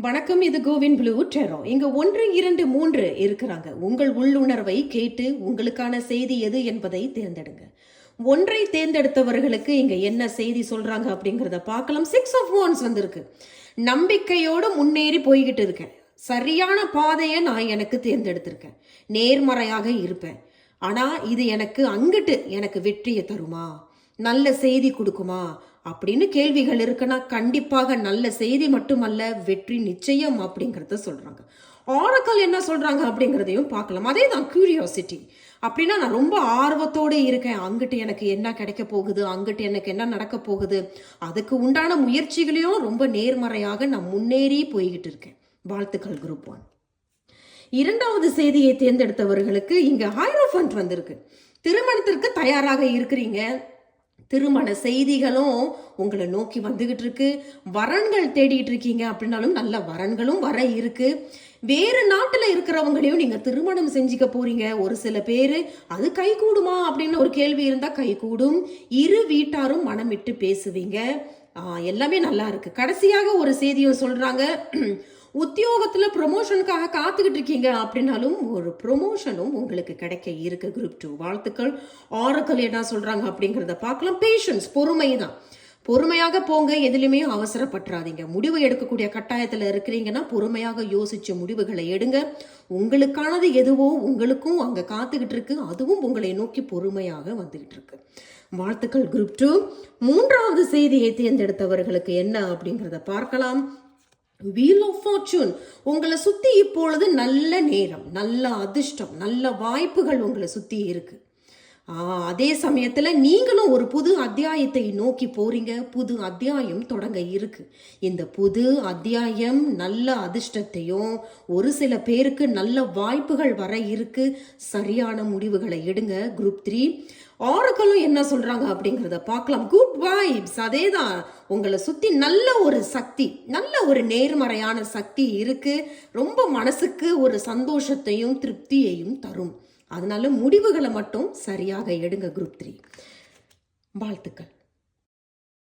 வணக்கம் இது CoWIN blue டெரோ. இங்க ஒன்று இரண்டு மூன்று இருக்கிறாங்க. உங்கள் உள்ளுணர்வை கேட்டு உங்களுக்கான செய்தி எது என்பதை தேர்ந்தெடுங்க. ஒன்றை தேர்ந்தெடுத்தவர்களுக்கு இங்க என்ன செய்தி சொல்றாங்க அப்படிங்கிறத பார்க்கலாம். சிக்ஸ் ஆஃப் ஒன்ஸ் வந்திருக்கு. நம்பிக்கையோடு முன்னேறி போய்கிட்டு இருக்கேன். சரியான பாதையை நான் எனக்கு தேர்ந்தெடுத்திருக்கேன். நேர்மறையாக இருப்பேன். ஆனா இது எனக்கு அங்கிட்டு எனக்கு வெற்றியை தருமா? நல்ல செய்தி கொடுக்குமா? அப்படின்னு கேள்விகள் இருக்குன்னா கண்டிப்பாக நல்ல செய்தி மட்டுமல்ல வெற்றி நிச்சயம் அப்படிங்கிறத சொல்கிறாங்க ஆரக்கல் என்ன சொல்கிறாங்க அப்படிங்கிறதையும் பார்க்கலாம். அதே தான் கியூரியாசிட்டி அப்படின்னா நான் ரொம்ப ஆர்வத்தோடு இருக்கேன். அங்கிட்டு எனக்கு என்ன கிடைக்க போகுது? அங்கிட்டு எனக்கு என்ன நடக்க போகுது? அதுக்கு உண்டான முயற்சிகளையும் ரொம்ப நேர்மறையாக நான் முன்னேறி போய்கிட்டு இருக்கேன். வாழ்த்துக்கள் குரூப் ஒன் இரண்டாவது செய்தியை தேர்ந்தெடுத்தவர்களுக்கு இங்கே ஹைரோஃபண்ட் வந்திருக்கு. திருமணத்திற்கு தயாராக இருக்கிறீங்க. திருமண செய்திகளும் உங்களை நோக்கி வந்துகிட்டு இருக்கு வரன்கள் தேடிட்டு இருக்கீங்க அப்படின்னாலும் நல்ல வரன்களும் வர இருக்கு. வேறு நாட்டில் இருக்கிறவங்களையும் நீங்கள் திருமணம் செஞ்சுக்க போறீங்க. ஒரு சில பேர் அது கை கூடுமா அப்படின்னு ஒரு கேள்வி இருந்தால் கை கூடும். இரு வீட்டாரும் மனமிட்டு பேசுவீங்க. எல்லாமே நல்லா இருக்கு. கடைசியாக ஒரு செய்தியும் சொல்றாங்க. உத்தியோகத்தில் ப்ரொமோஷனுக்காக காத்துக்கிட்டு இருக்கீங்க அப்படின்னாலும் ஒரு ப்ரொமோஷனும் உங்களுக்கு கிடைக்க இருக்கு. குரூப் டூ வாழ்த்துக்கள். ஆரக்கல் என்ன சொல்றாங்க அப்படிங்கிறத பார்க்கலாம். பேஷன்ஸ் பொறுமை தான் பொறுமையாக போங்க எதுலையுமே அவசரப்பட்டுறாதீங்க. முடிவு எடுக்கக்கூடிய கட்டாயத்தில் இருக்கிறீங்கன்னா பொறுமையாக யோசிச்சு முடிவுகளை எடுங்க. உங்களுக்கானது எதுவோ உங்களுக்கும் அங்கே காத்துக்கிட்டு இருக்கு. அதுவும் உங்களை நோக்கி பொறுமையாக வந்துகிட்டு இருக்கு. வாழ்த்துக்கள் குரூப் டூ மூன்றாவது செய்தியை தேர்ந்தெடுத்தவர்களுக்கு என்ன அப்படிங்கிறத பார்க்கலாம். வீல் ஆஃப் ஃபார்ச்சூன் உங்களை சுற்றி இப்பொழுது நல்ல நேரம் நல்ல அதிர்ஷ்டம் நல்ல வாய்ப்புகள் உங்களை சுற்றி இருக்கு. அதே சமயத்தில் நீங்களும் ஒரு புது அத்தியாயத்தை நோக்கி போறீங்க. புது அத்தியாயம் தொடங்க இருக்கு. இந்த புது அத்தியாயம் நல்ல அதிர்ஷ்டத்தையும் ஒரு சில பேருக்கு நல்ல வாய்ப்புகள் வர இருக்கு. சரியான முடிவுகளை எடுங்க. குரூப் த்ரீ ஆரக்கலும் என்ன சொல்றாங்க அப்படிங்கிறத பார்க்கலாம். குட் வைப்ஸ் அதே தான் உங்களை சுத்தி நல்ல ஒரு சக்தி நல்ல ஒரு நேர்மறையான சக்தி இருக்கு. ரொம்ப மனசுக்கு ஒரு சந்தோஷத்தையும் திருப்தியையும் தரும். அதனால முடிவுகளை மட்டும் சரியாக எடுங்க குரூப் த்ரீ. வாழ்த்துக்கள்.